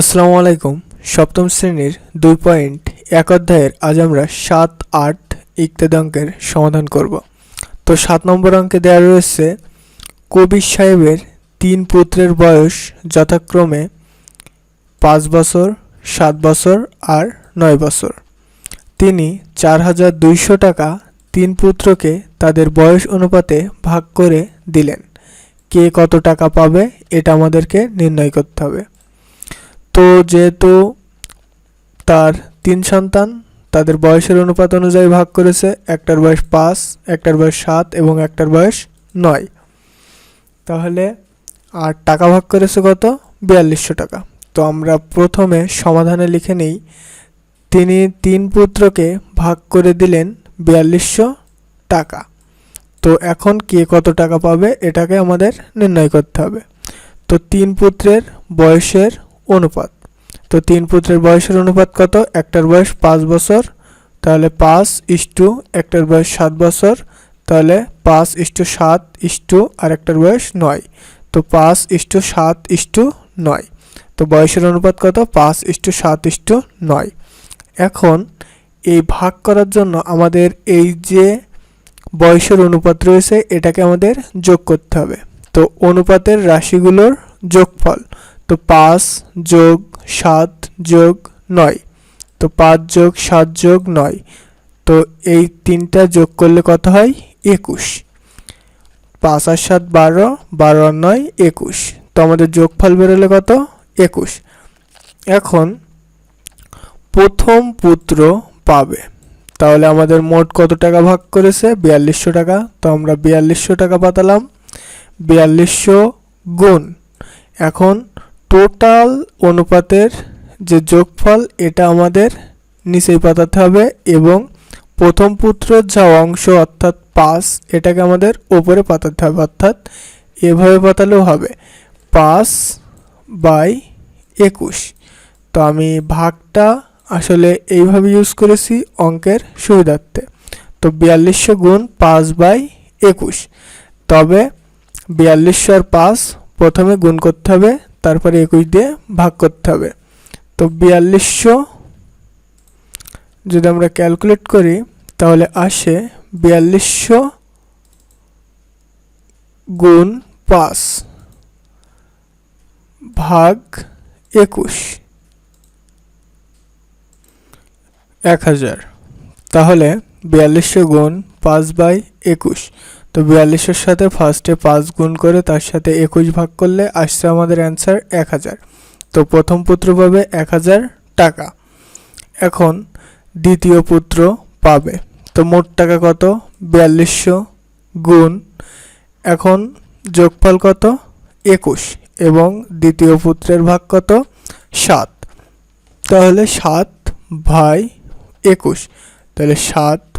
আসসালামু আলাইকুম। সপ্তম শ্রেণির দুই পয়েন্ট এক অধ্যায়ের আজ আমরা সাত, আট ইত্যাদি অঙ্কের সমাধান করব। তো সাত নম্বর অঙ্কে দেওয়া রয়েছে, কবির সাহেবের তিন পুত্রের বয়স যথাক্রমে পাঁচ বছর, সাত বছর আর নয় বছর। তিনি চার হাজার দুইশো টাকা তিন পুত্রকে তাদের বয়স অনুপাতে ভাগ করে দিলেন। কে কত টাকা পাবে এটা আমাদেরকে নির্ণয় করতে হবে। তো যেহেতু তার তিন সন্তান, তাদের বয়সের অনুপাত অনুযায়ী ভাগ করেছে, একটার বয়স পাঁচ, একটার বয়স সাত এবং একটার বয়স নয়। তাহলে আর টাকা ভাগ করেছে কত? বিয়াল্লিশশো টাকা। তো আমরা প্রথমে সমাধানে লিখে নেই, তিনি তিন পুত্রকে ভাগ করে দিলেন বিয়াল্লিশশো টাকা। তো এখন কে কত টাকা পাবে? এটাকে আমাদের নির্ণয় করতে হবে। তো তিন পুত্রের বয়সের অনুপাত। তো তিন পুত্রের বয়সের অনুপাত কত? একটার বয়স পাঁচ বছর, তাহলে পাঁচ ইস্টু একটার বয়স সাত বছর, তাহলে পাঁচ ইস্টু সাত ইস্টু আর একটার বয়স নয়। তো পাঁচ ইস্টু সাত ইস্টু নয়। তো বয়সের অনুপাত কত? পাঁচ ইস্টু সাত ইস্টু নয়। এখন এই ভাগ করার জন্য আমাদের এই যে বয়সের অনুপাত রয়েছে, এটাকে আমাদের যোগ করতে হবে। তো অনুপাতের রাশিগুলোর যোগফল। তো পাঁচ যোগ সাত যোগ নয়। তো পাঁচ যোগ সাত যোগ নয়। তো এই তিনটা যোগ করলে কত হয়? একুশ। পাঁচ আর সাত বারো বারো আর নয়, একুশ। তো আমাদের যোগফল বেরোলে কত? একুশ। এখন প্রথম পুত্র পাবে। তাহলে আমাদের মোট কত টাকা ভাগ করেছে? বিয়াল্লিশশো টাকা। তো আমরা বিয়াল্লিশশো টাকা পাতালাম। বিয়াল্লিশশো গুণ। এখন টোটাল অনুপাতের যে যোগফল, এটা আমাদের নিচেই পাতাতে হবে এবং প্রথম পুত্রের যা অংশ অর্থাৎ পাঁচ, এটাকে আমাদের ওপরে পাতাতে হবে। অর্থাৎ এভাবে পাতালেও হবে। পাঁচ বাই একুশ। তো আমি ভাগটা আসলে এইভাবে ইউজ করেছি অঙ্কের সুবিধার্থে। তো বিয়াল্লিশশো গুণ পাঁচ বাই একুশ। তবে বিয়াল্লিশশো আর পাঁচ প্রথমে গুণ করতে হবে তারপরে একুশ দিয়ে ভাগ করতে হবে। তো বিয়াল্লিশশো যদি আমরা ক্যালকুলেট করি, তাহলে আসে বিয়াল্লিশশো গুণ পাঁচ ভাগ একুশ, এক হাজার। তাহলে বিয়াল্লিশশো গুণ পাঁচ বাই একুশ। তো বিয়াল্লিশের সাথে ফার্স্টে পাঁচ গুণ করে তার সাথে একুশ ভাগ করলে আসছে আমাদের অ্যান্সার এক হাজার। তো প্রথম পুত্র পাবে এক হাজার টাকা। এখন দ্বিতীয় পুত্র পাবে। তো মোট টাকা কত? বিয়াল্লিশশো গুণ। এখন যোগফল কত? একুশ। এবং দ্বিতীয় পুত্রের ভাগ কত? সাত। তাহলে সাত ভাই একুশ। তাহলে সাত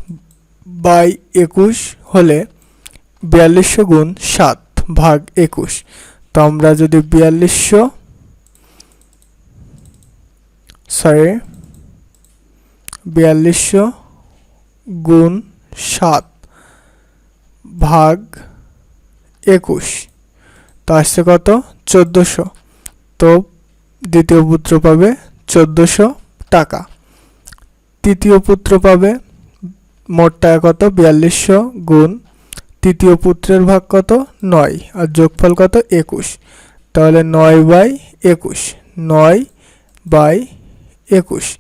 বাই একুশ হলে বিয়াল্লিশশো গুণ সাত ভাগ একুশ। তো আমরা যদি বিয়াল্লিশশো সরি বিয়াল্লিশশো গুণ সাত ভাগ একুশ, তো আসছে কত? চোদ্দোশো। তো দ্বিতীয় পুত্র পাবে চোদ্দোশো টাকা। তৃতীয় পুত্র পাবে মোট টাকা কত? বিয়াল্লিশশো গুণ তৃতীয় পুত্রের ভাগ কত? নয়। আর যোগফল কত? একুশ। তাহলে নয় বাই একুশ। নয় বাই একুশ।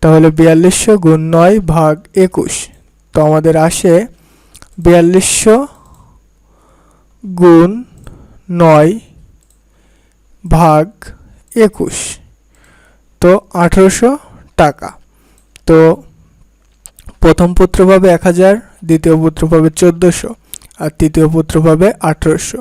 তাহলে বিয়াল্লিশশো গুণ নয় ভাগ একুশ। তো আমাদের আসে বিয়াল্লিশশো গুণ নয় ভাগ একুশ। তো আঠেরোশো টাকা। তো প্রথম পুত্র পাবে এক হাজার, দ্বিতীয় পুত্র পাবে চোদ্দোশো। আর তৃতীয় পুত্র পাবে আঠেরোশো।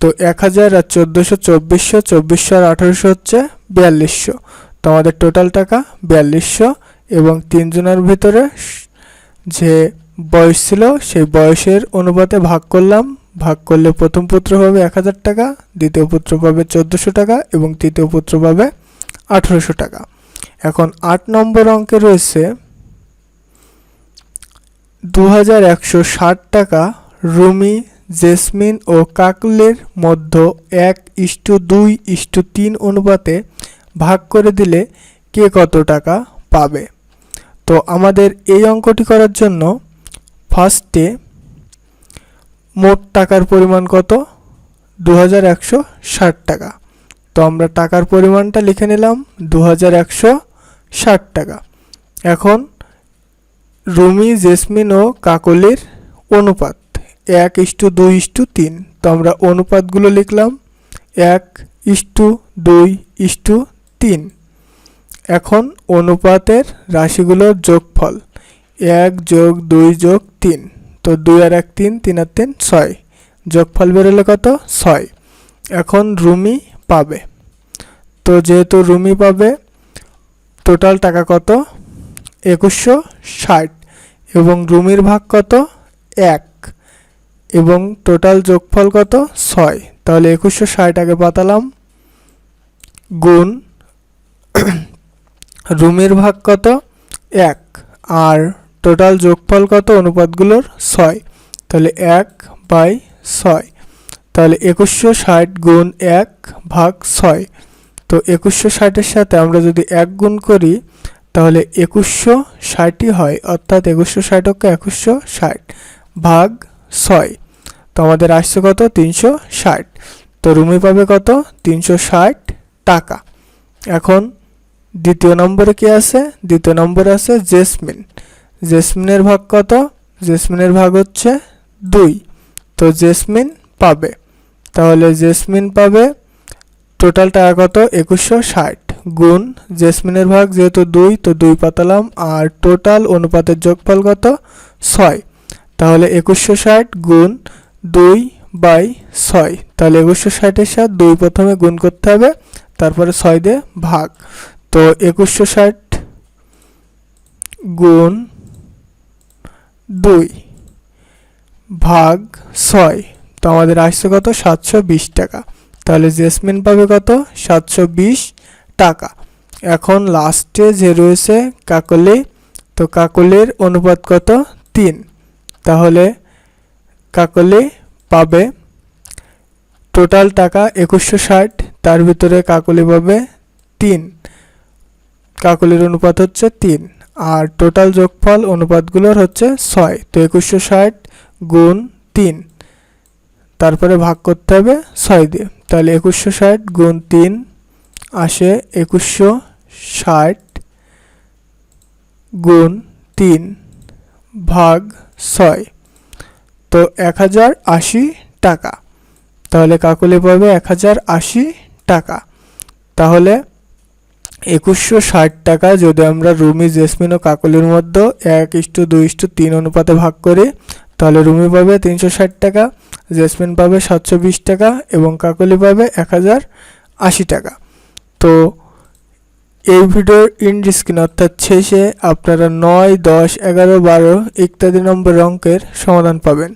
তো এক হাজার আর চোদ্দোশো, চব্বিশশো চব্বিশশো আর আঠেরোশো হচ্ছে বিয়াল্লিশশো। তো আমাদের টোটাল টাকা বিয়াল্লিশশো এবং তিনজনের ভিতরে যে বয়স ছিল, সেই বয়সের অনুপাতে ভাগ করলাম। ভাগ করলে প্রথম পুত্র পাবে এক হাজার টাকা, দ্বিতীয় পুত্র পাবে চোদ্দোশো টাকা এবং তৃতীয় পুত্র পাবে আঠেরোশো টাকা। এখন আট নম্বর অঙ্কে রয়েছে দু হাজার একশো ষাট টাকা রুমি, জেসমিন ও কাকলের মধ্য এক ইস্টু দুই ইস্টু তিন অনুপাতে ভাগ করে দিলে কে কত টাকা পাবে? তো আমাদের এই অঙ্কটি করার জন্য ফার্স্টে মোট টাকার পরিমাণ কত? দু হাজার একশো ষাট টাকা। তো আমরা টাকার পরিমাণটা লিখে নিলাম দু হাজার একশো ষাট টাকা। এখন রুমি, জেসমিন ও কাকলির অনুপাত। এক ইস্টু দুই ইস্টু তিন। তো আমরা অনুপাতগুলো লিখলাম। এক ইস্টু দুই ইস্টু তিন। এখন অনুপাতের রাশিগুলোর যোগফল। এক যোগ দুই যোগ তিন। তো দুই আর এক তিন তিন আর তিন, ছয়। যোগফল বেরোলে কত? ছয়। এখন রুমি পাবে। তো যেহেতু রুমি পাবে, টোটাল টাকা কত? একুশশো ষাট। এবং রুমির ভাগ কত? এক। এবং টোটাল যোগফল কত? ছয়। তাহলে একুশশো ষাট আগে পাতালাম। গুণ রুমের ভাগ কত? এক। আর টোটাল যোগফল কত? অনুপাতগুলোর ছয়। তাহলে এক বাই ছয়। তাহলে একুশশো ষাট গুণ এক ভাগ ছয়। তো একুশশো ষাটের সাথে আমরা যদি এক গুণ করি, তাহলে একুশশো ষাটই হয়। অর্থাৎ একুশশো ষাট অক্ষ একুশশো ষাট ভাগ ছয়। তো আমাদের আসছে কত? তিনশো ষাট। তো রুমি পাবে কত? তিনশো ষাট টাকা। এখন দ্বিতীয় নম্বরে কি আছে? দ্বিতীয় নম্বরে আছে জেসমিন। জেসমিনের ভাগ কত? জেসমিনের ভাগ হচ্ছে দুই। তো জেসমিন পাবে। তাহলে জেসমিন পাবে টোটাল টাকা কত? একুশশো ষাট গুণ জেসমিনের ভাগ যেহেতু দুই, তো দুই পাতালাম। আর টোটাল অনুপাতের যোগফল কত? ছয়। তাহলে একুশশো ষাট গুণ দুই বাই ছয়। তাহলে একুশশো ষাটের সাথে দুই প্রথমে গুণ করতে হবে, তারপরে ছয় দিয়ে ভাগ। তো একুশশো ষাট গুণ দুই ভাগ ছয়। তো আমাদের আসছে কত? সাতশো বিশ টাকা। তাহলে জেসমিন পাবে কত? সাতশো বিশ টাকা। এখন লাস্টে যে রয়েছে কাকলি, তো কাকলির অনুপাত কত? তিন। তাহলে কাকলি পাবে। টোটাল টাকা একুশশো ষাট, তার ভিতরে কাকলি পাবে তিন। কাকলির অনুপাত হচ্ছে তিন। আর টোটাল যোগফল অনুপাতগুলোর হচ্ছে ছয়। তো একুশশো ষাট গুণ তিন। তারপরে ভাগ করতে হবে ছয় দিয়ে। তাহলে একুশশো ষাট গুণ তিন আসে একুশশো ষাট গুণ তিন ভাগ ছয়। তো এক হাজার আশি টাকা। তাহলে কাকুলি পাবে এক হাজার আশি টাকা। তাহলে একুশশো ষাট টাকা যদি আমরা রুমি, জেসমিন ও কাকলির মধ্যে এক ইস্টু, দুই ইস্টু, তিন অনুপাতে ভাগ করি, তাহলে রুমি পাবে তিনশো ষাট টাকা, জেসমিন পাবে সাতশো বিশ টাকা এবং কাকলি পাবে এক হাজার আশি টাকা। তো এই ভিডিওর ইন্ড স্ক্রিন অর্থাৎ শেষে আপনারা নয়, দশ, এগারো, বারো ইত্যাদি নম্বর অঙ্কের সমাধান পাবেন।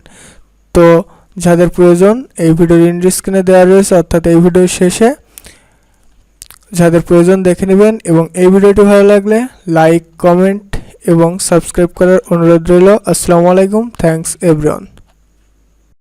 তো যাদের প্রয়োজন, এই ভিডিওর ইন্ড স্ক্রিনে দেওয়া রয়েছে, অর্থাৎ এই ভিডিওর শেষে যাদের প্রয়োজন দেখে নেবেন এবং এই ভিডিওটি ভালো লাগলে লাইক, কমেন্ট এবং সাবস্ক্রাইব করার অনুরোধ রইল। আসসালামু আলাইকুম থ্যাংকস এভরিওয়ান।